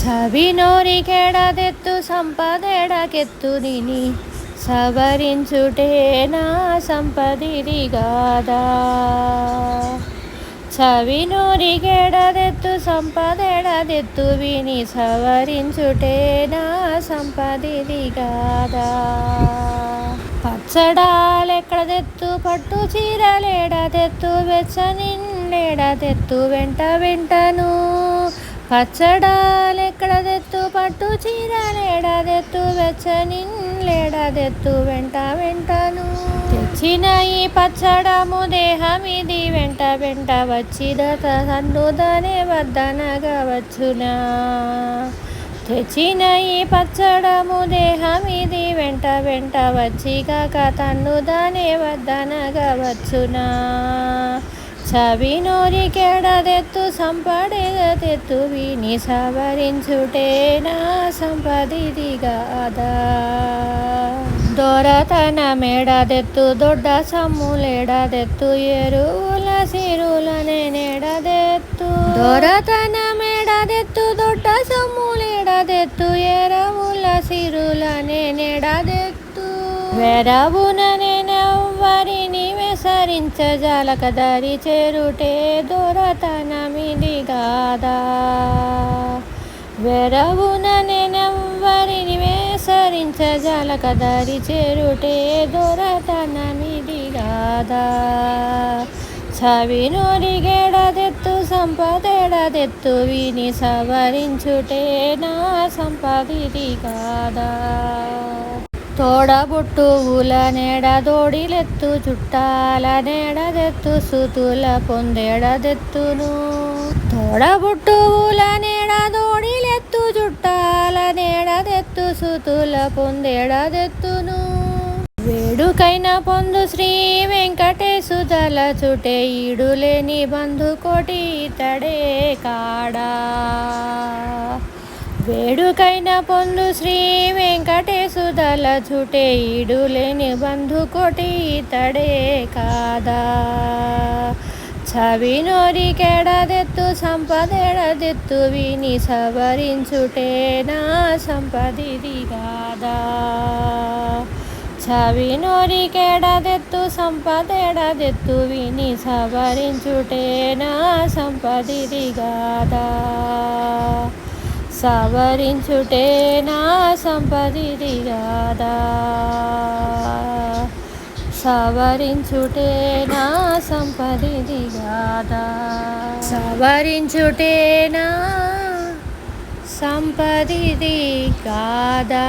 చవినోరికెడదెత్తు సంపదెడకెత్తు నిని సవరించుటే నా సంపదిది గాదా చవినోరికెడదెత్తు సంపదెడదెత్తు విని సవరించుటే నా సంపదిది గాదా పచ్చడాలెక్కడదెత్తు పట్టు చీరలేడదెత్తు వెచ్చనిండెడదెత్తు వెంట వెంటను ఎక్కడదెత్తు? పట్టు చీర చీరలేడదెత్తు వెచ్చనిండెడదెత్తు వెంట వెంటను. తెచ్చిన ఈ పచ్చడము ఇది వెంట వెంట వచ్చిదత సన్నుదనే వద్దనగా వచ్చునా తెచ్చిన ఈ పచ్చడము దేహమిది వెంట వెంట వచ్చి కాక తన్నుదనే వద్దనగా వచ్చునా చవినోరికెడదెత్తు సంపడెదెత్తు విని సవరించుటే నా సంపదిది గాదా దొరతన మేడదెత్తు దొడ్డ సమ్ములేడదెత్తు ఎరువుల సిరులనే నెడదెత్తు. దొరతన మేడదెత్తు దొడ్డ సమ్ములేడదెత్తు ఎరువుల సిరులనే నెడదెత్తు. వెరవున ఎవ్వరిని వెసరించజాలక దరి చేరుటే దొరతనమిదిగాదా వెరవున నేనెవ్వరిని వేసరించజాలక దరి చేరుటే దొరతనమిది గాదా. చవినోరిగెడదెత్తు సంపదెడదెత్తు విని సవరించుటే నా సంపదిది తోడబొట్టు ఊల నేడ దోడిలెత్తు చుట్టాల నేడదెత్తు సుతుల పొందేడదెత్తును తోడబొట్టు ఊల నేడ దోడిలెత్తు చుట్టాల నేడదెత్తు సుతుల పొందేడదెత్తును వేడుకైన పొందు శ్రీ వెంకటేశుదల చుటే ఈడులేని బంధు కోటి ఇతడే కాడా. వేడుకైన పొందు శ్రీ వెంకటేశు తలచుటే ఈడులేని బంధు కోటి ఇతడే కాదా. చవినోరికెడదెత్తు సంపదెడదెత్తు విని సవరించుటే నా సంపదిది కాదా చవి నోరికెడదెత్తు సంపదెడదెత్తు విని సవరించుటే నా సంపదిది కాదా సవరించుటే నా సంపదిది గాదా సవరించుటే నా సంపదిది గాదా సవరించుటే నా సంపదిది గాదా